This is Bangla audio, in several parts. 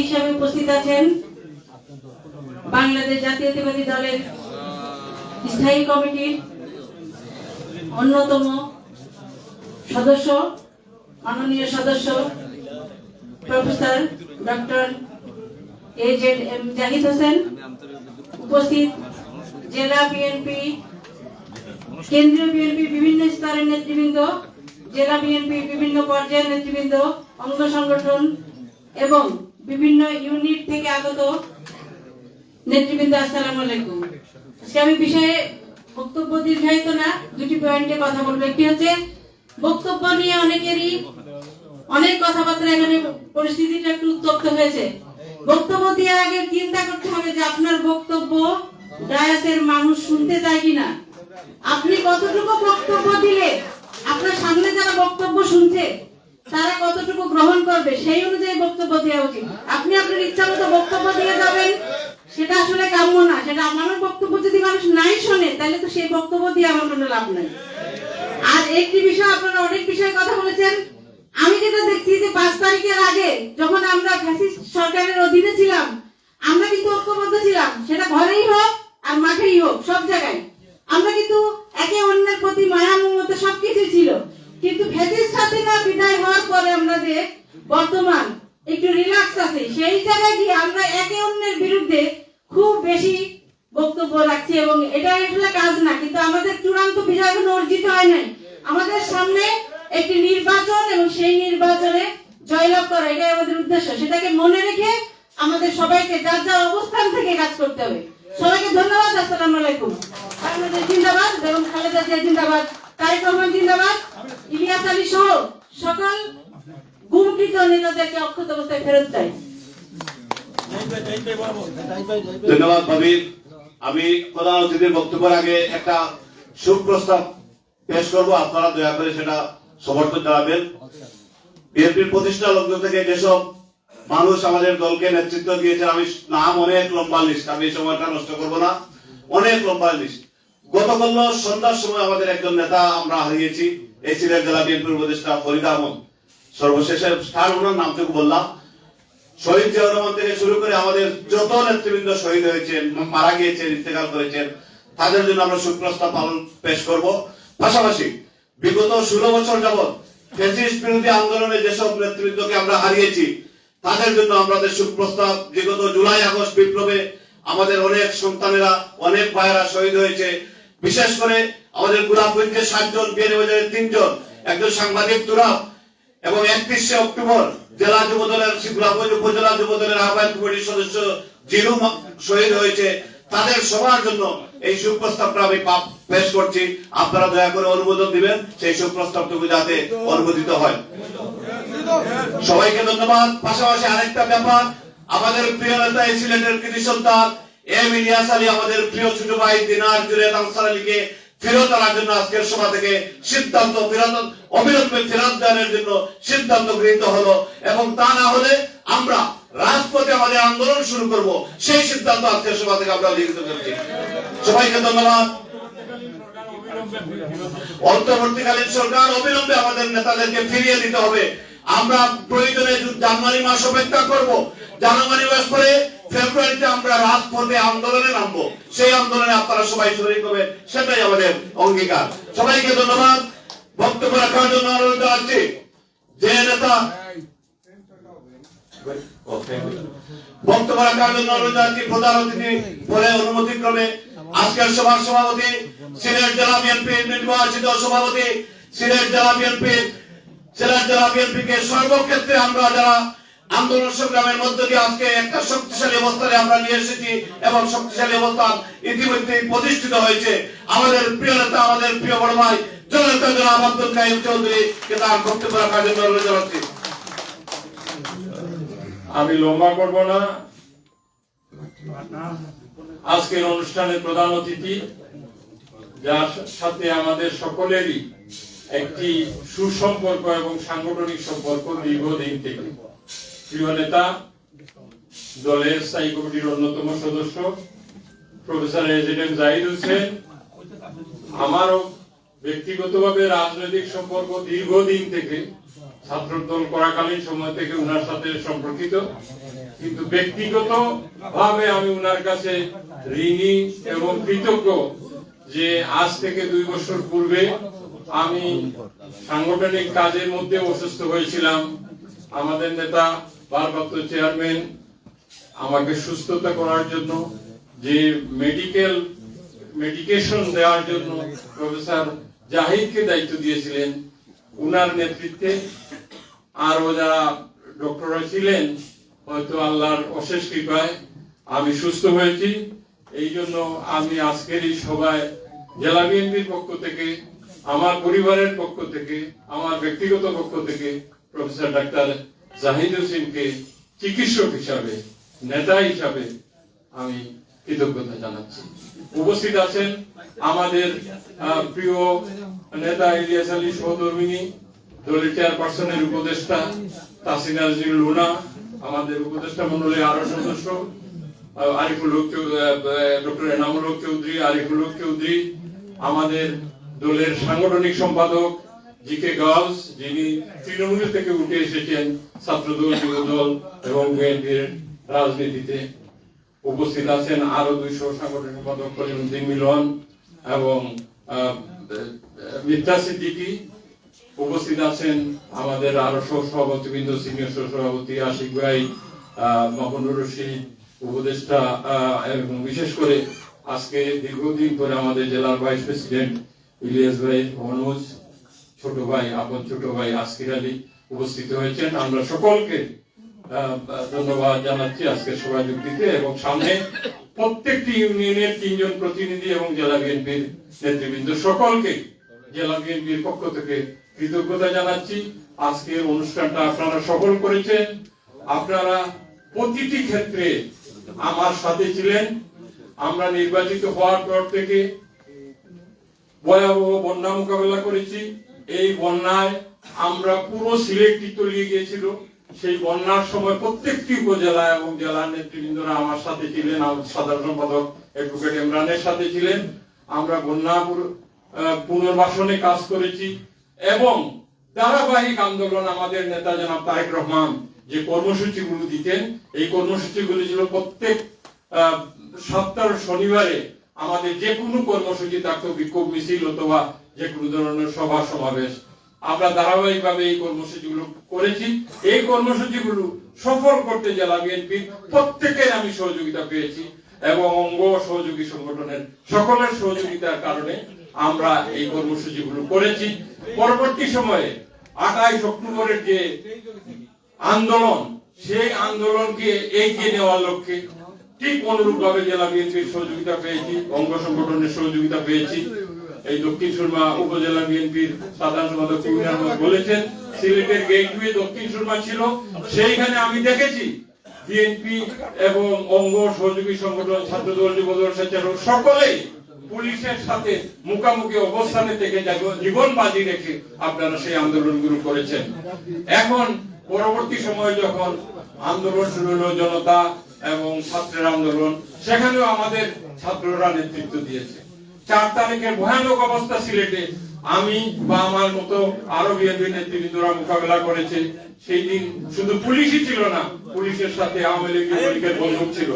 হিসাবে উপস্থিত আছেন বাংলাদেশ জাতীয়তাবাদী দলের স্থায়ী কমিটির অন্যতম সদস্য, মাননীয় সদস্য, professor doctor A Z M Zahid Hossain, উপস্থিত জেলা বিএনপি, কেন্দ্রীয় বিএনপি বিভিন্ন স্তরের নেতৃবৃন্দ, জেলা বিএনপি বিভিন্ন পর্যায়ের নেতৃবৃন্দ, অঙ্গ সংগঠন এবং বিভিন্ন ইউনিট থেকে আগত নেতৃবৃন্দ, আসসালামু আলাইকুম। আজকে আমি বিষয়ে বক্তব্য দীর্ঘায়িত না, দুটি পয়েন্টে কথা বলব। একটি হচ্ছে, বক্তব্য নিয়ে অনেকেরই অনেক কথাবার্তা এখানে পরিস্থিতিটা একটু উত্তপ্ত হয়েছে। বক্তব্য দেওয়ার আগে চিন্তা করতে হবে যে আপনার বক্তব্য ডায়াসের মানুষ শুনতে চায় কিনা। আপনি কতটুকু বক্তব্য দিলে আপনার সামনে যারা বক্তব্য শুনছে তারা কতটুকু গ্রহণ করবে সেই অনুযায়ী বক্তব্য দেওয়া উচিত। আপনি আপনার ইচ্ছা মতো বক্তব্য দিয়ে যাবেন, সেটা আসলে কাম্য না, সেটা আমার বক্তব্য যদি মানুষ নাই শোনে, তাহলে তো সেই বক্তব্য দিয়ে আমার কোনো লাভ নাই। আর একটি বিষয় আপনারা অনেক বিষয়ে কথা বলেছেন। আমি যেটা দেখছি যে পাঁচ তারিখের আগে যখন আমরা ফ্যাসিস্ট সরকারের অধীনে ছিলাম, আমরা কিন্তু ঐক্যবদ্ধ ছিলাম। সেটা ঘরেই হোক আর মাঠেই হোক, সব জায়গায়। আমরা কিন্তু একে অন্যের প্রতি মায়া, মমতা সবকিছু ছিল। কিন্তু ফ্যাসিস্ট হাসিনা বিদায় হওয়ার পরে আমরা যে বর্তমান একটু রিল্যাক্স আছে। সেই জায়গায় গিয়ে আমরা একে অন্যের বিরুদ্ধে খুব বেশি বক্তব্য রাখছি এবং এটা আসলে কাজ না, কিন্তু আমাদের চূড়ান্ত বিজয় এখনও অর্জিত হয় নাই। আমাদের সামনে একটি নির্বাচন এবং সেই নির্বাচনে জয়লাভ করা, এটাই আমাদের উদ্দেশ্য। সেটাকে মনে রেখে আমাদের সবাইকে যার যার অবস্থান থেকে কাজ করতে হবে। সবাইকে ধন্যবাদ, আসসালামু আলাইকুম। বাংলাদেশ জিন্দাবাদ এবং খালেদা জিয়া জিন্দাবাদ। ধন্যবাদ ভাবি আমি প্রধান অতিথির বক্তব্যের আগে একটা সুপ্রস্তাব পেশ করব। আপনারা দয়া করে সেটা সমর্থন জানাবেন। বিএনপির প্রতিষ্ঠা লগ্ন থেকে যেসব মানুষ আমাদের দলকে নেতৃত্ব দিয়েছেন, আমি নাম অনেক লম্বা লিস্ট আমি এই সময়টা নষ্ট করব না। অনেক লম্বা লিস্ট গতকাল সন্ধ্যার সময় আমাদের একজন নেতা আমরা হারিয়েছি এই সিলেট জেলা বিএনপির উপদেষ্টা ফরিদ আহমদ। সর্বশেষে স্থান ওনার নামটুকু বললাম, শহীদ জিয়াউর রহমান থেকে শুরু করে আমাদের যত নেতৃবৃন্দ শহীদ হয়েছেন, মারা গিয়েছেন ইন্তেকাল করেছেন, তাদের জন্য আমরা সুপ্রস্তাব পালন পেশ করব। পাশাপাশি বিগত ষোলো বছর যাবৎ ফেসিস্ট বিরোধী আন্দোলনে যেসব নেতৃবৃন্দকে আমরা হারিয়েছি, তাদের জন্য আমাদের সুপ্রস্তাব। বিগত জুলাই, আগস্ট বিপ্লবে আমাদের অনেক সন্তানেরা, অনেক ভাইয়েরা শহীদ হয়েছে। বিশেষ করে আমাদের গুলাবগঞ্জে সাতজন বিয়ানীবাজারে তিনজন, একজন সাংবাদিক তুরাব এবং একত্রিশে অক্টোবর জেলা যুব দলের শিবরাগঞ্জ উপজেলা যুব দলের আহ্বায়ক কমিটির সদস্য জিরু শহীদ হয়েছে। তাদের সবার জন্য এই সুপ্রস্তাবটা আমি পেশ করছি। আপনারা দয়া করে অনুমোদন দিবেন, সেই সুপ্রস্তাবটুকু যাতে অনুমোদিত হয়। সবাইকে ধন্যবাদ। পাশাপাশি আরেকটা ব্যাপার, আমাদের প্রিয় নেতা এই সিলেটের কৃতি সন্তান এম ইলিয়াস আলী আমাদের প্রিয় ছোট ভাই দিনার ফেরত আনার জন্য আজকের সভা থেকে সিদ্ধান্ত ফেরত অবিলম্বে ফেরত জন্য সিদ্ধান্ত গৃহীত হলো। এবং তা না হলে আমরা রাজপথে আমাদের আন্দোলন শুরু করব। সেই সিদ্ধান্ত আজকের সভা থেকে আমরা লিখিত করছি। সবাইকে ধন্যবাদ। অন্তর্বর্তীকালীন সরকার অবিলম্বে আমাদের নেতাদেরকে ফিরিয়ে দিতে হবে। আমরা প্রয়োজনে জানুয়ারি মাস অপেক্ষা করব। জানুয়ারি মাস পরে ফেব্রুয়ারিতে আমরা রাজপথে আন্দোলনে নামবো। সেই আন্দোলনে আপনারা সবাই শরীর করবেন, সেটাই আমাদের অঙ্গীকার। সবাইকে ধন্যবাদ। বক্তব্য রাখার জন্য অনুরোধ জানাচ্ছি। যে নেতা বক্তব্য রাখার জন্য অনুরোধ প্রধান অতিথি অনুমতি ক্রমে। আজকের সভার সভাপতি, সিলেট জেলা বিএনপি নির্বাচিত সভাপতি, সিলেট জেলা বিএনপি সিলেট জেলা বিএনপি কে সর্বক্ষেত্রে আমরা যারা আন্দোলন সংগ্রামের মধ্য দিয়ে আজকে একটা শক্তিশালী অবস্থানে আমরা নিয়ে এসেছি এবং শক্তিশালী অবস্থান ইতিমধ্যে প্রতিষ্ঠিত হয়েছে। আমাদের প্রিয় নেতা, আমাদের প্রিয় বড় ভাই আব্দুল কাইম চৌধুরী, কে তার বক্তব্য রাখার জন্য অনুরোধ জানাচ্ছি। আমি লম্বা করব না। আজকের অনুষ্ঠানের প্রধান অতিথি, যার সাথে আমাদের সকলেরই একটি সুসম্পর্ক এবং সাংগঠনিক সম্পর্ক দীর্ঘদিন থেকে। প্রিয় নেতা, দলের স্থায়ী কমিটির অন্যতম সদস্য, প্রফেসর এজেডেম জাহিদ হোসেন, আমারও ব্যক্তিগতভাবে রাজনৈতিক সম্পর্ক দীর্ঘদিন থেকে করাকালীন সময় থেকে সাথে সম্পর্কিত, কিন্তু ব্যক্তিগত ভাবে আমি উনার কাছে ঋণী এবং কৃতজ্ঞ যে আজ থেকে দুই বছর পূর্বে আমি সাংগঠনিক কাজের মধ্যে অসুস্থ হয়েছিলাম। আমাদের নেতা ভারপ্রাপ্ত চেয়ারম্যান আমাকে সুস্থতা করার জন্য, যে মেডিকেল মেডিকেশন দেওয়ার জন্য প্রফেসর জাহিদকে দায়িত্ব দিয়েছিলেন, উনার নেতৃত্বে। আরও যারা ডক্টররা ছিলেন, হয়তো আল্লাহর অশেষ কৃপায় আমি সুস্থ হয়েছি। এই জন্য আমি আজকের এই সভায় জেলা বিএনপির পক্ষ থেকে, আমার পরিবারের পক্ষ থেকে, আমার ব্যক্তিগত পক্ষ থেকে প্রফেসর ডাক্তার জাহিদ হোসেনকে চিকিৎসক হিসাবে, নেতা হিসাবে আমি কৃতজ্ঞতা জানাচ্ছি। উপস্থিত আছেন আমাদের প্রিয় নেতা ইলিয়াস আলী সহধর্মিনী, দলের চেয়ারপারসনের উপদেষ্টা তাসিনা লুনা আমাদের উপদেষ্টা মন্ডলীর আরও সদস্য আরিফুল হক ডক্টর এনামুল হক চৌধুরী, আরিফুল হক চৌধুরী, আমাদের দলের সাংগঠনিক সম্পাদক জি কে গার্লস যিনি তৃণমূল থেকে উঠে এসেছেন ছাত্রদল, যুবদল এবং বিএনপির রাজনীতিতে উপস্থিত আছেন আরও দুইশো সাংগঠনিক কলিমুদ্দিন মিলন এবং মির্জা সিদ্দিকী উপস্থিত আছেন আমাদের আরও সহ সভাপতিবৃন্দ, সিনিয়র সভাপতি আশিক ভাই মাহমুদুর রশিদ উপদেষ্টা এবং বিশেষ করে আজকে দীর্ঘদিন পরে আমাদের জেলার ভাইস প্রেসিডেন্ট ইলিয়াস ভাই অনুজ ছোট ভাই, আপন ছোট ভাই আসকির আলী উপস্থিত হয়েছেন। আমরা সকলকে ধন্যবাদ জানাচ্ছি আজকে সভা যুক্তিতে এবং সামনে প্রত্যেকটি ইউনিয়নের তিনজন প্রতিনিধি এবং জেলা বিএনপির নেতৃবৃন্দ সকলকে জেলা বিএনপির পক্ষ থেকে কৃতজ্ঞতা জানাচ্ছি। আজকের অনুষ্ঠানটা আপনারা সফল করেছেন। আপনারা প্রতিটি ক্ষেত্রে আমার সাথে ছিলেন। আমরা নির্বাচিত হওয়ার পর থেকে ভয়াবহ বন্যা মোকাবেলা করেছি। এই বন্যায় আমরা পুরো সিলেক্টই তলিয়ে গিয়েছিল। সেই বন্যার সময় প্রত্যেকটি উপজেলা এবং জেলার নেতৃবৃন্দরা আমার সাথে ছিলেন সাধারণ সম্পাদক অ্যাডভোকেট ইমরানের সাথে ছিলেন। আমরা বন্যা পুনর্বাসনে কাজ করেছি এবং ধারাবাহিক আন্দোলন আমাদের নেতা জনাব তারেক রহমান যে কর্মসূচিগুলো দিতেন, এই কর্মসূচিগুলো ছিল প্রত্যেক সপ্তাহ শনিবারে আমাদের যে কোনো কর্মসূচি থাকতো বিক্ষোভ মিছিল অথবা যে কোনো ধরনের সভা সমাবেশ। আমরা ধারাবাহিকভাবে এই কর্মসূচিগুলো করেছি। এই কর্মসূচিগুলো সফল করতে জেলা বিএনপি প্রত্যেকের আমি সহযোগিতা পেয়েছি এবং অঙ্গ সহযোগী সংগঠনের সকলের সহযোগিতার কারণে আমরা এই কর্মসূচিগুলো করেছি। পরবর্তী সময়ে আঠাইশ অক্টোবরের যে আন্দোলন, সেই আন্দোলনকে এগিয়ে নেওয়ার লক্ষ্যে ঠিক অনুরূপ ভাবে জেলা বিএনপির সহযোগিতা পেয়েছি, অঙ্গ সংগঠনের সহযোগিতা পেয়েছি। এই দক্ষিণ সুরমা উপজেলা বিএনপির সাধারণ সম্পাদক কুমির আহমদ বলেছেন, সিলেটের গেটওয়ে দক্ষিণ সুরমা ছিল, সেইখানে আমি দেখেছি বিএনপি এবং অঙ্গ সহযোগী সংগঠন ছাত্রদল যুবদল স্বেচ্ছাসেবক সকলেই পুলিশের সাথে মুখামুখি অবস্থানে থেকে জীবন বাজি রেখে আপনারা সেই আন্দোলন আন্দোলনগুলো করেছেন। এখন পরবর্তী সময়ে যখন আন্দোলন শুরু হলো, জনতা এবং ছাত্রের আন্দোলন, সেখানেও আমাদের ছাত্ররা নেতৃত্ব দিয়েছে। চার তারিখের ভয়ানক অবস্থা সিলেটে। আমি বা আমার মতো আরও বিএনপি নেতৃবৃন্দরা মোকাবেলা করেছে। সেই দিন শুধু পুলিশই ছিল না, পুলিশের সাথে আওয়ামী লীগের বন্দুক ছিল।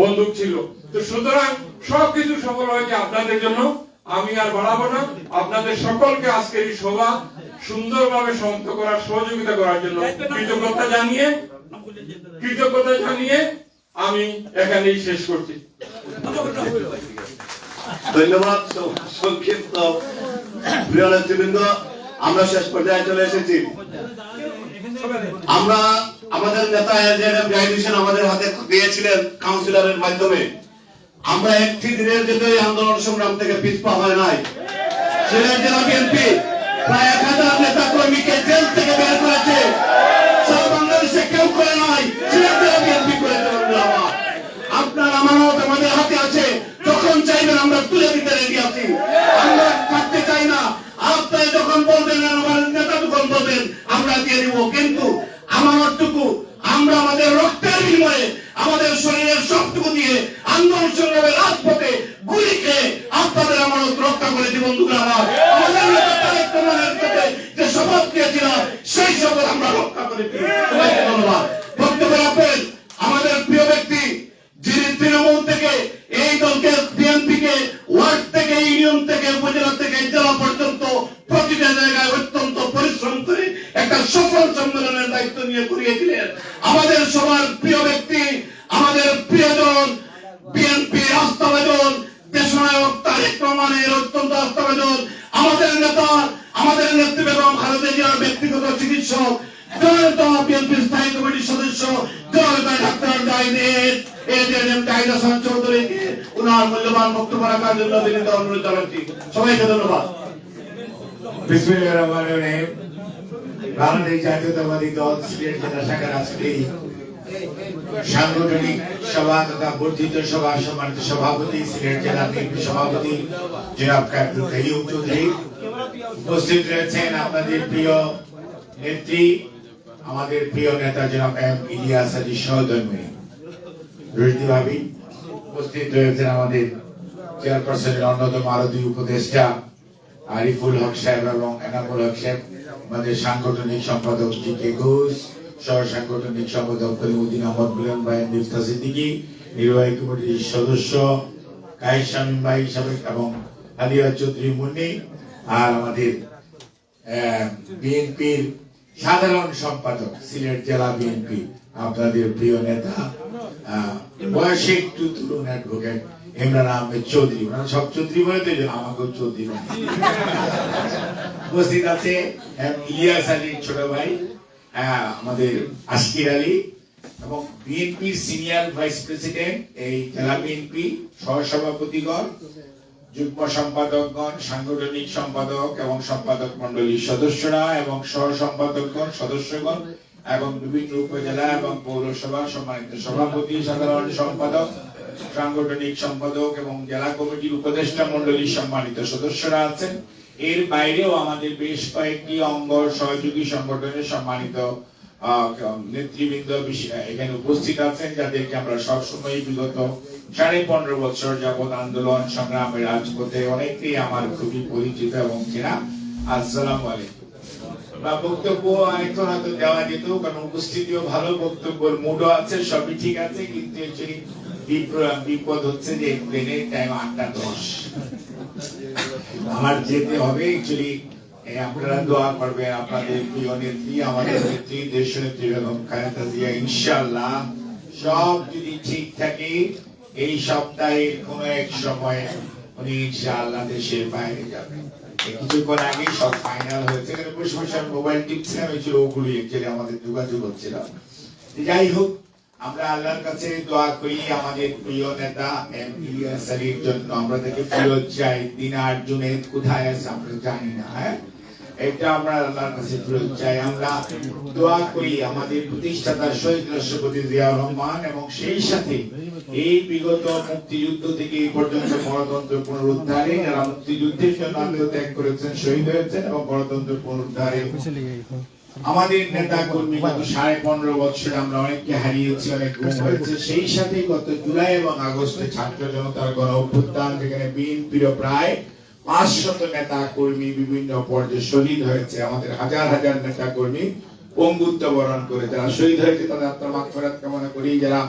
বন্দুক ছিল। তো সুতরাং সবকিছু সফল হয়েছে আপনাদের জন্য। আমি আর বাড়াবো না। আপনাদের সকলকে আজকের এই সভা সুন্দরভাবে সমাপ্ত করার সহযোগিতা করার জন্য কৃতজ্ঞতা জানিয়ে কৃতজ্ঞতা জানিয়ে আমি এখানেই শেষ করছি। ধন্যবাদ। সংক্ষিপ্ত প্রিয় নেতৃবৃন্দ আমরা শেষ পর্যায়ে চলে এসেছি। আমরা আমাদের নেতা আমাদের হাতে দিয়েছিলেন কাউন্সিলরের মাধ্যমে। আমরা একটি দিনের জন্য আন্দোলন সংগ্রাম থেকে পিছপা হয় নাই। সিলেট জেলা বিএনপি। আমরা দিয়ে দিব ছিলেন আমাদের সবার প্রিয় ব্যক্তি, আমাদের প্রিয়জন বিএনপি আস্থাবেদন দেশনায়ক তারেক রহমানের অত্যন্ত আস্থাবেদন আমাদের নেতা, আমাদের নেত্রী বেগম খালেদা জিয়ার ব্যক্তিগত চিকিৎসক সবাইকে ধন্যবাদ। বাংলাদেশ জাতীয়তাবাদী দল, সিলেট জেলা শাখার আজকে সাংগঠনিক সভা তথা বর্ধিত সভা, সম্মানিত সভাপতি, সিলেট জেলা বিএনপি সভাপতি জনাব কাবরুল কাইয়ুম চৌধুরী উপস্থিত রয়েছেন আপনাদের প্রিয় নেত্রী, আমাদের প্রিয় নেতা জনাব এম ইলিয়াস আলী সহধর্মী রুশদি ভাবি উপস্থিত রয়েছেন আমাদের চেয়ারপারসনের অন্যতম আরও দুই উপদেষ্টা, আরিফুল হক সাহেব এবং এনামুল হক সাহেব। আমাদের সাংগঠনিক সম্পাদক জি কে ঘোষ সহ সাংগঠনিক সম্পাদক কলিমুদ্দিন আহমদ মিলন ভাই, মিফতা সিদ্দিকী, নির্বাহী কমিটির সদস্য কায়েস শামীম ভাই সাবেক, এবং আলিয়া চৌধুরী মুন্নি আর আমাদের বিএনপির সাধারণ সম্পাদক, সিলেট জেলা বিএনপি। আপনাদের প্রিয় নেতা বয়সে একটু তরুণ অ্যাডভোকেট ইমরান আহমেদ চৌধুরী, ওনারা সব চৌধুরী বলে তো আমাকেও চৌধুরী উপস্থিত আছে ইলিয়াস আলীর ছোট ভাই আমাদের আশকির আলী এবং বিএনপির সিনিয়র ভাইস প্রেসিডেন্ট, এই জেলা বিএনপি সহসভাপতিগণ, যুগ্ম সম্পাদকগণ, সাংগঠনিক সম্পাদক এবং সম্পাদক মন্ডলীর সদস্যরা এবং সহ সম্পাদকগণ সদস্যগণ এবং বিভিন্ন উপজেলা এবং পৌরসভা সম্মানিত সভাপতি, সাধারণ সম্পাদক সাংগঠনিক সম্পাদক এবং জেলা কমিটির উপদেষ্টা মন্ডলীর সম্মানিত সদস্যরা আছেন। এর বাইরেও আমাদের বেশ কয়েকটি অঙ্গ সহযোগী সংগঠনের সম্মানিত নেতৃবৃন্দ এখানে উপস্থিত আছেন, যাদেরকে আমরা সবসময় বিগত সাড়ে পনেরো বছর যাবৎ আন্দোলন রাজপথে অনেকেই আমার খুবই পরিচিত এবং চেনা। আসসালামু আলাইকুম। বা বক্তব্য আরেকটু হয়তো দেওয়া যেত, কারণ উপস্থিতিও ভালো, বক্তব্যের মুডও আছে, সবই ঠিক আছে, কিন্তু বিপদ হচ্ছে যে প্লেনের টাইম আটটা দশ। আমার যেতে হবে আপনারা দোয়া আপনাদের আমাদের নেত্রী নেত্রী সব যদি ঠিক থাকে, এই সপ্তাহে কোনো এক সময় উনি ইনশাআল্লাহ দেশের বাইরে যাবেন। কিছুক্ষণ আগে সব ফাইনাল হয়েছে বসে বসে মোবাইল টিপছিলাম, এই ছিল ওগুলি আমাদের যোগাযোগ হচ্ছিল। যাই হোক আমরা আল্লাহর কাছে দোয়া করি আমাদের প্রিয় নেতা এম ইলিয়াস আলীর জন্য। আমরা তাকে ফিরত চাই। দিনার জুনেদ কোথায় আছে আমরা জানি না হ্যাঁ? এটা আমরা আল্লাহর কাছে চাই। আমরা দোয়া করি আমাদের প্রতিষ্ঠাতা শহীদ রাষ্ট্রপতি জিয়াউর রহমান এবং সেই সাথে এই বিগত মুক্তিযুদ্ধ থেকে এই পর্যন্ত গণতন্ত্র পুনরুদ্ধারে যারা মুক্তিযুদ্ধের জন্য আত্মত্যাগ করেছেন, শহীদ হয়েছেন এবং গণতন্ত্র পুনরুদ্ধারে আমাদের নেতা কর্মী গত সাড়ে পনেরো বছরে আমরা অনেককে হারিয়েছি, অনেক গুম হয়েছে। সেই সাথে গত জুলাই এবং আগস্টে ছাত্র জনতার গণ অভ্যুত্থান, যেখানে বিএনপির প্রায় নেতা কর্মী বিভিন্ন পর্যায়ে শহীদ হয়েছে। আমাদের হাজার হাজার নেতা কর্মী পঙ্গুত্ব বরণ করে, যারা শহীদ হয়েছে, তাদের করি। যারা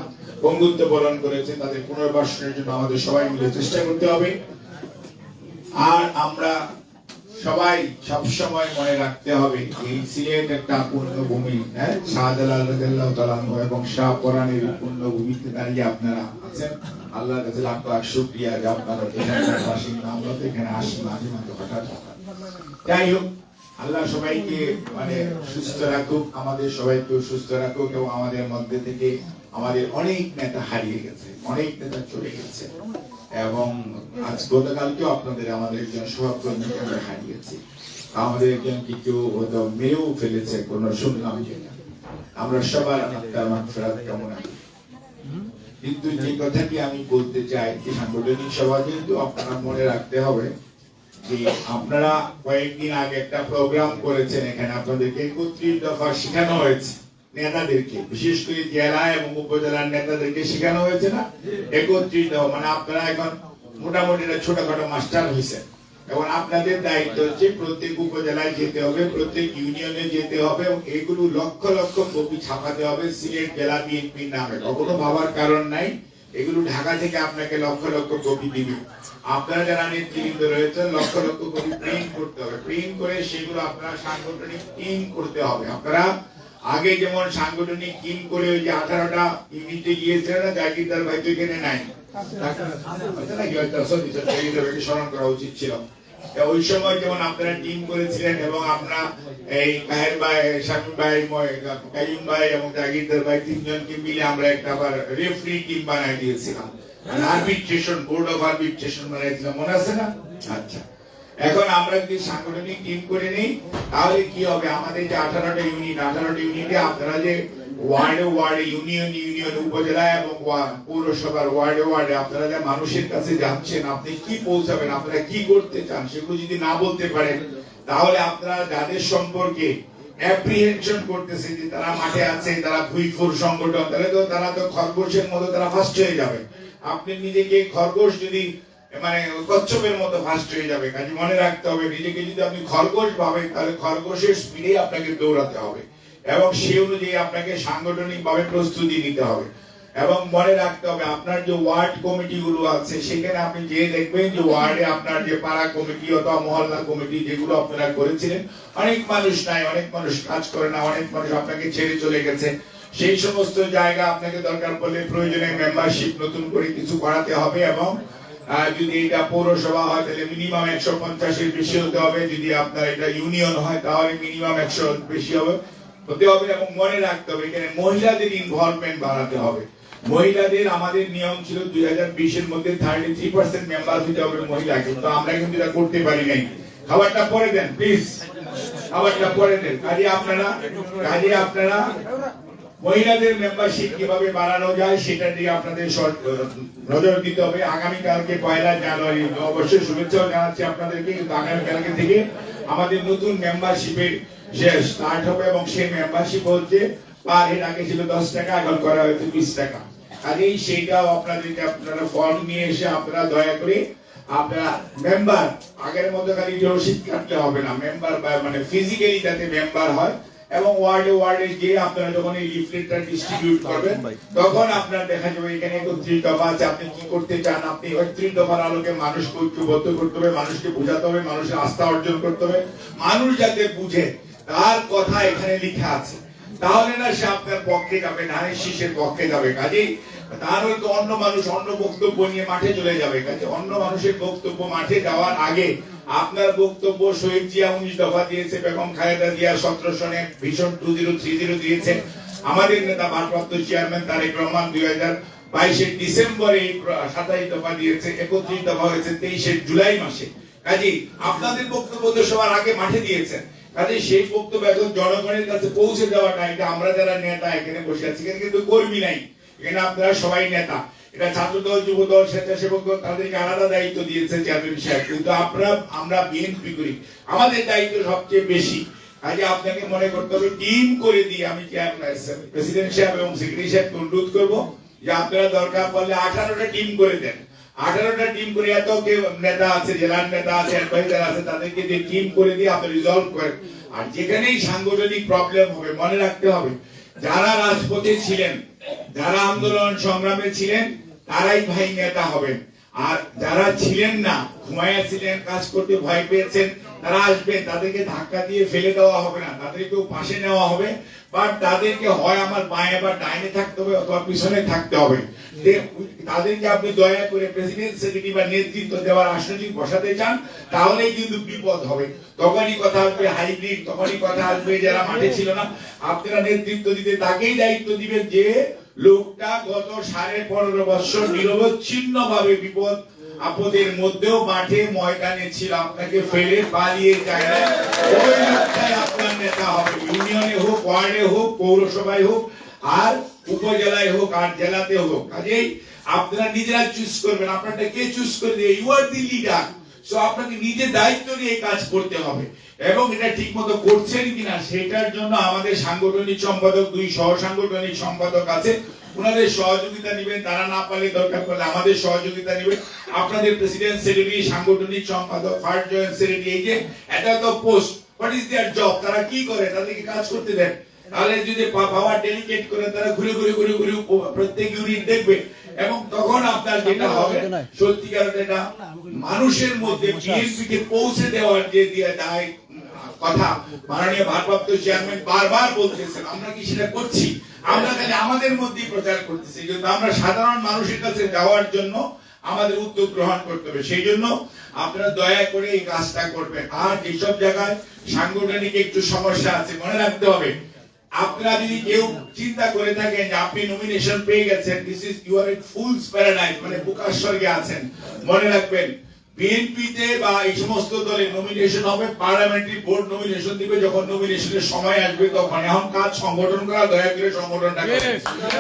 পঙ্গুত্ব বরণ করেছে, তাদের পুনর্বাসনের জন্য আমাদের সবাই মিলে চেষ্টা করতে হবে। আর আমরা সবাই সব সময় মনে রাখতে হবে, এই সিলেট একটা পূর্ণভূমি হ্যাঁ? শাহজালাল রাদিয়াল্লাহু তাআলা এবং শাহ পরাণের পূর্ণভূমিতে দাঁড়িয়ে আপনারা আছেন। আল্লাহর কাছে লাখ লাখ শুকরিয়া যে আপনারা এখানকার বাসিন্দা আমরা তো এখানে আসি মাঝে মাঝে হঠাৎ যাই হোক, আল্লাহ সবাইকে মানে সুস্থ রাখুক, আমাদের সবাইকে সুস্থ রাখুক এবং আমাদের মধ্যে থেকে আমাদের অনেক নেতা হারিয়ে গেছে, অনেক নেতা চলে গেছে। এবং আজ গতকালকেও আপনাদের আমাদের একজন সহকর্মীকে আমরা হারিয়েছি। আমাদের একজনকে কেউ হয়তো মেরেও ফেলেছে, কোন শুনলাম যেটা আমরা সবার আত্মার মাগফিরাত কামনা কিন্তু যে কথাটি আমি বলতে চাই, যে সাংগঠনিক সভা কিন্তু আপনারা মনে রাখতে হবে, যে আপনারা কয়েকদিন আগে একটা প্রোগ্রাম করেছেন, এখানে আপনাদেরকে একত্রিশ দফা শেখানো হয়েছে। নেতাদেরকে, বিশেষ করে জেলা এবং উপজেলার নেতাদেরকে শেখানো হয়েছে না? একত্রিশ দফা মানে আপনারা এখন মোটামুটি ছোটখাটো মাস্টার হয়েছেন। এবং আপনাদের দায়িত্ব হচ্ছে প্রত্যেক উপজেলায় যেতে হবে, প্রত্যেক ইউনিয়নে যেতে হবে এবং এগুলো লক্ষ লক্ষ কপি ছাপাতে হবে সিলেট জেলা বিএনপির নামে। কখনো ভাবার কারণ নাই, এগুলো ঢাকা থেকে আপনাকে লক্ষ লক্ষ কপি দিবে। আপনারা যারা নেতৃবৃন্দ রয়েছেন, লক্ষ লক্ষ কপি প্রিন্ট করতে হবে। প্রিন্ট করে সেগুলো আপনারা সাংগঠনিক টিম করতে হবে। আপনারা আগে যেমন সাংগঠনিক টিম করে ওই যে আঠারোটা ইউনিটে গিয়েছিল না জাগিরদার ভাই তো এখানে নাই? স্মরণ করা উচিত ছিল। ওই সময় যেমন আপনারা টিম করেছিলেন এবং আমরা এই কাহের ভাই, শামীম ভাই কাইয়ুম ভাই এবং জাগিরদার ভাই তিনজনকে মিলে আমরা একটা আবার রেফারি টিম বানাই দিয়েছিলাম। আরবিট্রেশন বোর্ড অফ আরবিট্রেশন বানাইছিলাম মনে আছে না? আচ্ছা। এখন আমরা যদি সাংগঠনিক টিম করে নিই, তাহলে কি হবে? আমাদের যে আঠারোটা ইউনিট আঠারোটা ইউনিটে আপনারা যে ওয়ার্ডে ওয়ার্ডে ইউনিয়ন ইউনিয়ন উপজেলা এবং পৌরসভার ওয়ার্ডে ওয়ার্ডে আপনারা যে মানুষের কাছে যাচ্ছেন, আপনি কি পৌঁছাবেন, আপনারা কি করতে চান সেগুলো যদি না বলতে পারেন, তাহলে আপনারা যাদের সম্পর্কে অ্যাপ্রিহেনশন করতেছে যে তারা মাঠে আছে, তারা ভুইফুর সংগঠন, তাহলে তো তারা তো খরগোশের মতো তারা ফার্স্ট হয়ে যাবে। আপনি নিজেকে খরগোশ যদি মানে কচ্ছপের মতো ফার্স্ট হয়ে যাবে। কাজে মনে রাখতে হবে, নিজেকে যদি আপনি খরগোশ ভাবেন, তাহলে খরগোশের স্পিডে আপনাকে দৌড়াতে হবে। এবং সে অনুযায়ী আপনাকে সাংগঠনিক ভাবে প্রস্তুতি নিতে হবে। এবং মনে রাখতে হবে, আপনার যে ওয়ার্ড কমিটি গুলো আছে, সেখানে আপনি যে দেখবেন যে ওয়ার্ডে আপনার যে পাড়া কমিটি অথবা মহল্লা কমিটি যেগুলো আপনারা করেছিলেন, অনেক মানুষ নাই, অনেক মানুষ কাজ করে না, অনেক মানুষ আপনাকে ছেড়ে চলে গেছে। সেই সমস্ত জায়গা আপনাকে দরকার পড়লে প্রয়োজনে মেম্বারশিপ নতুন করে কিছু করাতে হবে এবং যদি এটা পৌরসভা হয়, তাহলে মিনিমাম একশো পঞ্চাশের বেশি হতে হবে। যদি আপনার এটা ইউনিয়ন হয়, তাহলে মিনিমাম একশো বেশি হবে। হতে হবে এবং মনে রাখতে হবে, এখানে মহিলাদের ইনভলভমেন্ট বাড়াতে হবে। মহিলাদের আমাদের নিয়ম ছিল দুই হাজার বিশের মধ্যে থার্টি থ্রি পার্সেন্ট মেম্বার হতে হবে মহিলা, কিন্তু আমরা কিন্তু এটা করতে পারি নাই। খাবারটা পরে দেন প্লিজ খাবারটা পরে দেন। কাজে আপনারা কাজে আপনারা মহিলাদের মেম্বারশিপ কীভাবে বাড়ানো যায় সেটা দিয়ে আপনাদের নজর দিতে হবে। আগামী কালকে পয়লা জানুয়ারি অবশ্যই শুভেচ্ছাও জানাচ্ছি আপনাদেরকে। কিন্তু আগামী কালকে থেকে আমাদের নতুন মেম্বারশিপের স্টার্ট হবে এবং সেই মেম্বারশিপ হচ্ছে পার হেড আগে ছিল দশ টাকা, এখন করা হয়েছে বিশ টাকা। কাজেই সেইটাও আপনাদেরকে আপনারা ফর্ম নিয়ে এসে আপনারা দয়া করে আপনারা মেম্বার আগের মতো খালি রসিদ কাটতে হবে না। মেম্বার মানে ফিজিক্যালি যাতে মেম্বার হয় এবং ওয়ার্ডে ওয়ার্ডে গিয়ে আপনারা যখন এই লিফলেটটা ডিস্ট্রিবিউট করবেন তখন আপনার দেখা যাবে এখানে একত্রিশ দফা আছে। আপনি কি করতে চান? আপনি একত্রিশ দফার আলোকে মানুষকে ঐক্যবদ্ধ করতে হবে মানুষকে বোঝাতে হবে মানুষের আস্থা অর্জন করতে হবে। মানুষ যাতে বুঝে তার কথা এখানে লেখা আছে। তাহলে না সে আপনার পক্ষে যাবে না শীষের পক্ষে যাবে। কাজেই তার হয়তো অন্য মানুষ অন্য বক্তব্য নিয়ে মাঠে চলে যাবে। কাজে অন্য মানুষের বক্তব্য মাঠে যাওয়ার আগে আপনার বক্তব্য শহীদ জিয়া উনিশ দফা দিয়েছে, বেগম খালেদা জিয়া সতেরো সনে ভীষণ টু জিরো থ্রি জিরো দিয়েছে। আমাদের নেতা ভারপ্রাপ্ত চেয়ারম্যান তারেক রহমান দুই হাজার বাইশে ডিসেম্বরে সাতাশ দফা দিয়েছে, একত্রিশ দফা হয়েছে তেইশে জুলাই মাসে। কাজেই আপনাদের বক্তব্য তো সবার আগে মাঠে দিয়েছেন। কাজে, সেই বক্তব্য এখন জনগণের কাছে পৌঁছে দেওয়াটা এটা আমরা যারা নেতা এখানে বসে আছি, এখানে কিন্তু কর্মী নাই। এখানে আপনারা সবাই নেতা। এটা ছাত্র দল যুব দল স্বেচ্ছাসেবক দল, তাদেরকে আলাদা দায়িত্ব দিয়েছে চেয়ারম্যান সাহেব। কিন্তু আমরা আমরা বিএনপি করি। আমাদের দায়িত্ব সবচেয়ে বেশি। কাজে আপনাকে মনে করতে হবে টিম করে দিয়ে আমি প্রেসিডেন্ট সাহেব এবং সেক্রেটারি সাহেবকে অনুরোধ করব যে আপনারা দরকার পড়লে আঠারোটা টিম করে দেন। আঠারোটা টিম করে এত নেতা আছে, জেলার নেতা আছে অ্যাডভাইজার আছে, তাদেরকে দিয়ে টিম করে দিয়ে আপনি রিজলভ করেন। আর যেখানেই সাংগঠনিক প্রবলেম হবে, মনে রাখতে হবে যারা রাজপথে ছিলেন যারা আন্দোলন সংগ্রামে ছিলেন তারাই ভাই নেতা হবেন। আর যারা ছিলেন না ঘুমাইয়া ছিলেন কাজ করতে ভয় পেয়েছেন, তারা আসবেন, তাদেরকে ধাক্কা দিয়ে ফেলে দেওয়া হবে না, তাদেরকেও পাশে নেওয়া হবে। বা তাদেরকে হয় আমার বাঁয়ে বা ডাইনে থাকতে হবে অথবা পিছনে থাকতে হবে। তাদেরকে আপনি দয়া করে প্রেসিডেন্ট সেক্রেটারি বা নেতৃত্ব দেওয়ার আসনে বসাতে চান, তাহলেই কিন্তু বিপদ হবে। তখনই কথা আসবে হাইব্রিড তখনই কথা আসবে যারা মাঠে ছিল না। আপনারা নেতৃত্ব দিতে তাকেই দায়িত্ব দিবেন যে লোকটা গত সাড়ে পনেরো বছর নিরবচ্ছিন্ন ভাবে বিপদ, আপদের মধ্যেও মাঠে ময়দানে ছিল, আপনাকে ফেলে পালিয়ে যায়। না ওই লোকটাই আপনার নেতা হবে, ইউনিয়নে হোক, ওয়ার্ডে হোক, পৌরসভায় হোক, আর উপজেলায় হোক, আর জেলাতে হোক। কাজেই আপনারা নিজেরা চুজ করবেন, আপনারটা কে চুজ করে দিয়ে you are the leader so আপনাকে নিজে দায়িত্ব নিয়ে কাজ করতে হবে। এবং এটা ঠিক মতো করছেন কিনা, সেটার জন্য আমাদের সাংগঠনিক সম্পাদক, দুই সহ সাংগঠনিক সম্পাদক আছে ওনাদের সহযোগিতা নেবেন, তারা না পারলে দরকার পড়লে আমাদের সহযোগিতা নেবেন। আপনাদের প্রেসিডেন্ট সেক্রেটারি সাংগঠনিক সম্পাদক, ফার্স্ট জয়েন্ট সেক্রেটারি এই যে এটা তো post what is their job তারা কি করে? তাদেরকে কাজ করতে দেন। তাহলে যদি পাওয়ার করে তারা ঘুরে ঘুরে ঘুরে ঘুরে প্রত্যেক ইউনিট দেখবে। এবং তখন আপনার যেটা হবে সত্যিকার এটা মানুষের মধ্যে বিএনপি কে পৌঁছে দেওয়ার যে দিয়ে দায় কথা মাননীয় ভারপ্রাপ্ত চেয়ারম্যান বারবার বলতেছেন আমরা কি সেটা করছি? আমরা খালি আমাদের মধ্যেই প্রচার করতেছি কিন্তু আমরা সাধারণ মানুষের কাছে যাওয়ার জন্য আমাদের উদ্যোগ গ্রহণ করতে হবে। সেই জন্য আপনারা দয়া করে এই কাজটা করবেন। আর যেসব জায়গায় সাংগঠনিক একটু সমস্যা আছে মনে রাখতে হবে আপনারা যদি কেউ চিন্তা করে থাকেন যে আপনি নমিনেশন পেয়ে গেছেন this is you are a fool's paradise মানে বুকার স্বর্গে আছেন মনে রাখবেন বিএনপিতে বা এই সমস্ত দলে নমিনেশন হবে পার্লামেন্টারি বোর্ড নমিনেশন দিবে যখন নমিনেশনের সময় আসবে তখন এখন কাজ সংগঠন করা দয়া করে সংগঠনটা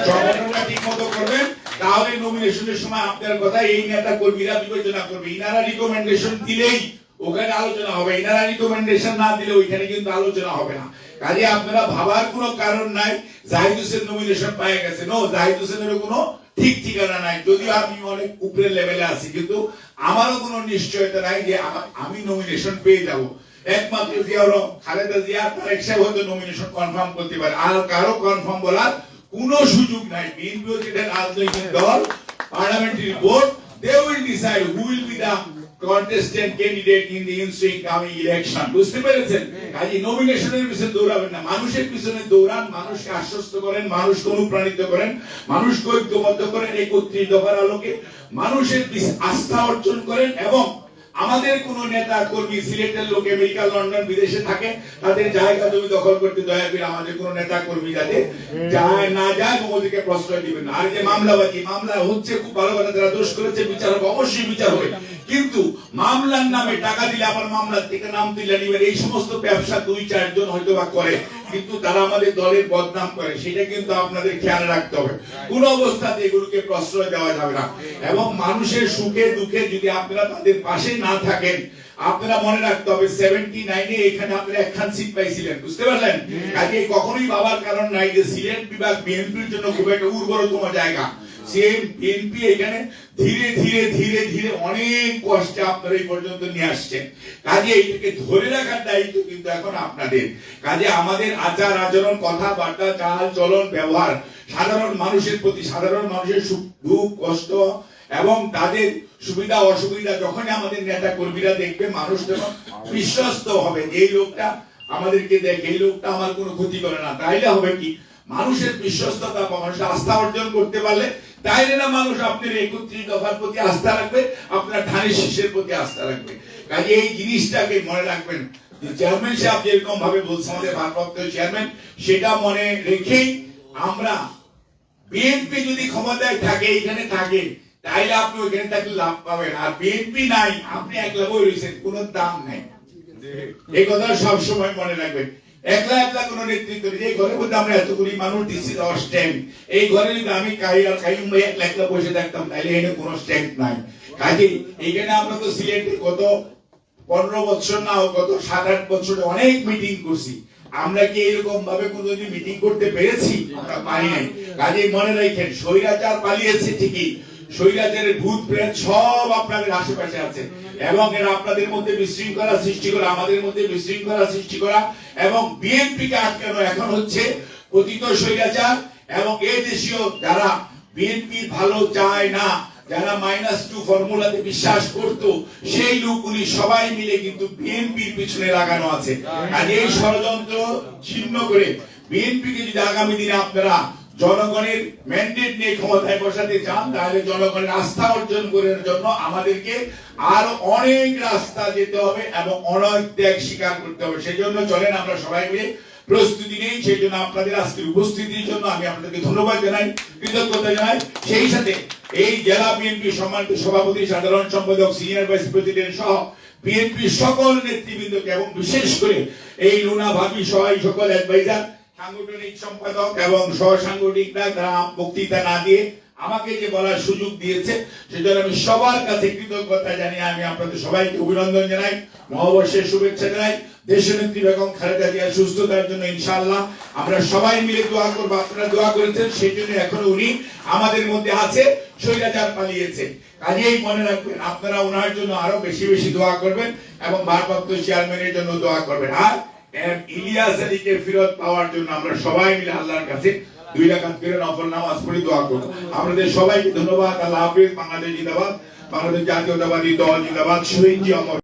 সংগঠনটা ঠিক মতো করবেন তাহলে নমিনেশনের সময় আপনার কথা এই নেতা কর্মীরা বিবেচনা করবে। ইনারা রিকমেন্ডেশন দিলেই ওখানে আলোচনা হবে ইনারা রিকমেন্ডেশন না দিলে ওইখানে কিন্তু আলোচনা হবে না। কাজে আপনারা ভাবার কোনো কারণ নাই, জাহিদ হোসেন নমিনেশন পায় গেছে। নো জাহিদ হোসেনের কোনো ঠিক ঠিকানা নাই। যদিও আমি অনেক উপরের লেভেলে আছি, কিন্তু আমারও কোনো নিশ্চয়তা নাই যে আমি নমিনেশন পেয়ে যাব। একমাত্র খালেদা জিয়া হয়তো নমিনেশন কনফার্ম করতে পারে। আর কারও কনফার্ম বলার কোনো সুযোগ নাই। বিএনপি হচ্ছে রাজনৈতিক দল parliamentary board they will decide who will be the contestant candidate in the ensuing coming election বুঝতে পেরেছেন? কাজে নমিনেশনের পিছনে দৌড়াবেন না। মানুষের পিছনে দৌড়ান মানুষকে আশ্বস্ত করেন মানুষকে অনুপ্রাণিত করেন মানুষকে ঐক্যবদ্ধ করেন একত্রিত করার লোকে। মানুষের আস্থা অর্জন করেন এবং আমাদের কোন নেতা, কর্মী, সিলেটের লোক, আমেরিকা, লন্ডন, বিদেশে থাকে, তাদের জায়গা জমি দখল করতে দয়া করে আমাদের কোন নেতা, কর্মী যাতে যায়, না যায় ওদেরকে প্রশ্রয় দিবেন। আর যে মামলাবাজি, মামলা হচ্ছে খুব ভালো কথা, যারা দোষ করেছে, বিচার হবে, অবশ্যই বিচার হবে কিন্তু মামলার নামে টাকা দিলে আবার মামলার থেকে নাম দিলে নিবেন, এই সমস্ত ব্যবসা দুই, চারজন হয়তো বা করে কিন্তু তারা আমাদের দলের বদনাম করে সেটা কিন্তু আপনাদের খেয়াল রাখতে হবে। কোন অবস্থাতে এগুলোকে প্রশ্রয় দেওয়া যাবে না। এবং মানুষের সুখে দুঃখে যদি আপনারা তাদের পাশে না থাকেন আপনারা মনে রাখতে হবে সেভেন্টি নাইনে এখানে আপনারা একখান সিট পাইছিলেন বুঝতে পারলেন? কাজে কখনোই বাবার কারণ নাই যে সিলেট বিভাগ বিএনপির জন্য খুব একটা উর্বরতম জায়গা। সেই বিএনপি এখানে ধীরে ধীরে ধীরে ধীরে অনেক কষ্টে আপনারা এই পর্যন্ত নিয়ে আসছেন। কাজে এইটাকে ধরে রাখার দায়িত্ব কিন্তু এখন আপনাদের। কাজে আমাদের আচার, আচরণ, কথাবার্তা, চাল, চলন, ব্যবহার সাধারণ মানুষের প্রতি সাধারণ মানুষের সুখ, দুঃখ, কষ্ট এবং তাদের সুবিধা, অসুবিধা যখনই আমাদের নেতা কর্মীরা দেখবে, মানুষ তখন বিশ্বস্ত হবে, এই লোকটা আমাদেরকে দেখে, এই লোকটা আমার কোনো ক্ষতি করে না। তাইলে হবে কি? মানুষের বিশ্বস্ততা, মানুষের আস্থা অর্জন করতে পারলে তাইলে না মানুষ আপনার একত্রিত দফার প্রতি আস্থা রাখবে? আপনার ধানের শীষের প্রতি আস্থা রাখবে। কাজে এই জিনিসটাকে মনে রাখবেন। চেয়ারম্যান সাহেব যেরকম ভাবে বলছে, আমাদের ভারপ্রাপ্ত চেয়ারম্যান, সেটা মনে রেখেই আমরা বিএনপি যদি ক্ষমতায় থাকে এখানে থাকে, তাইলে আপনি ওইখানে থাকলে লাভ পাবেন। আর বিএনপি নাই, আপনি একলা বই রয়েছেন, কোনো দাম নাই। এই কথা সবসময় মনে রাখবেন। একলা একলা নেতৃত্ব এই ঘরের মধ্যে আমরা এতগুলি মানুষ দশ এই ঘরে যদি আমি আর ভাই একলা একলা বসে থাকতাম তাহলে কোনো নাই। কাজে এইখানে আমরা তো সিলেটে পনেরো বছর না গত সাত আট বছরে অনেক মিটিং করছি। আমরা কি এরকম ভাবে কোনোদিন মিটিং করতে পেরেছি? আমরা পারি নাই। কাজে মনে রাখেন, স্বৈরাচার পালিয়েছে ঠিকই স্বৈরাচারের ভূত প্রেত সব আপনাদের আশেপাশে আছে। এবং এরা আপনাদের মধ্যে বিশৃঙ্খলা সৃষ্টি করা, আমাদের মধ্যে বিশৃঙ্খলা সৃষ্টি করা। এবং বিএনপি কে আটকানো এখন হচ্ছে পতিত স্বৈরাচার। এবং এই দেশীয় যারা বিএনপি ভালো চায় না, যারা মাইনাস টু ফর্মুলাতে বিশ্বাস করত, সেই লোকগুলি সবাই মিলে কিন্তু বিএনপির পিছনে লাগানো আছে। আর এই ষড়যন্ত্র ছিন্ন করে বিএনপিকে যদি আগামী দিনে আপনারা জনগণের ম্যান্ডেট নিয়ে ক্ষমতায় বসাতে চান, তাহলে জনগণের আস্থা অর্জন করার জন্য আমাদেরকে আরও অনেক রাস্তা যেতে হবে এবং অনেক ত্যাগ স্বীকার করতে হবে। সেই জন্য চলেন আমরা সবাই মিলে প্রস্তুতি নেই সেই জন্য আপনাদের আজকের উপস্থিতির জন্য আমি আপনাদেরকে ধন্যবাদ জানাই, কৃতজ্ঞতা জানাই। সেই সাথে এই জেলা বিএনপি সম্মানিত সভাপতি, সাধারণ সম্পাদক, সিনিয়র ভাইস প্রেসিডেন্ট সহ বিএনপি সকল নেতৃবৃন্দকে এবং বিশেষ করে এই লুনা ভাবি সহ সকল অ্যাডভাইজার সাংগঠনিক সম্পাদক এবং সহ সাংগঠনিকরা তারা বক্তৃতা না দিয়ে আমাকে যে বলার সুযোগ দিয়েছে, সেজন্য আমি সবার কাছে কৃতজ্ঞতা জানিয়ে আমি আপনাদের সবাইকে অভিনন্দন জানাই, নববর্ষের শুভেচ্ছা জানাই। দেশনেত্রী বেগম খালেদা জিয়ার সুস্থতার জন্য ইনশাআল্লাহ আমরা সবাই মিলে দোয়া করব, আপনারা দোয়া করেছেন, সেই জন্য এখনও উনি আমাদের মধ্যে আছে, স্বৈরাচার পালিয়েছে। কাজেই মনে রাখবেন, আপনারা ওনার জন্য আরও বেশি বেশি দোয়া করবেন এবং ভারপ্রাপ্ত চেয়ারম্যানের জন্য দোয়া করবেন। আর ইলিয়াস আলীকে ফিরত পাওয়ার জন্য আমরা সবাই মিলে আল্লাহর কাছে দুই রাকাত করে নফল নামাজ পড়ে দোয়া করব। আপনাদের সবাইকে ধন্যবাদ। আল্লাহ হাফেজ। বাংলাদেশ জিন্দাবাদ। বাংলাদেশ জাতীয়তাবাদী জিন্দাবাদ। শহীদ জি অমর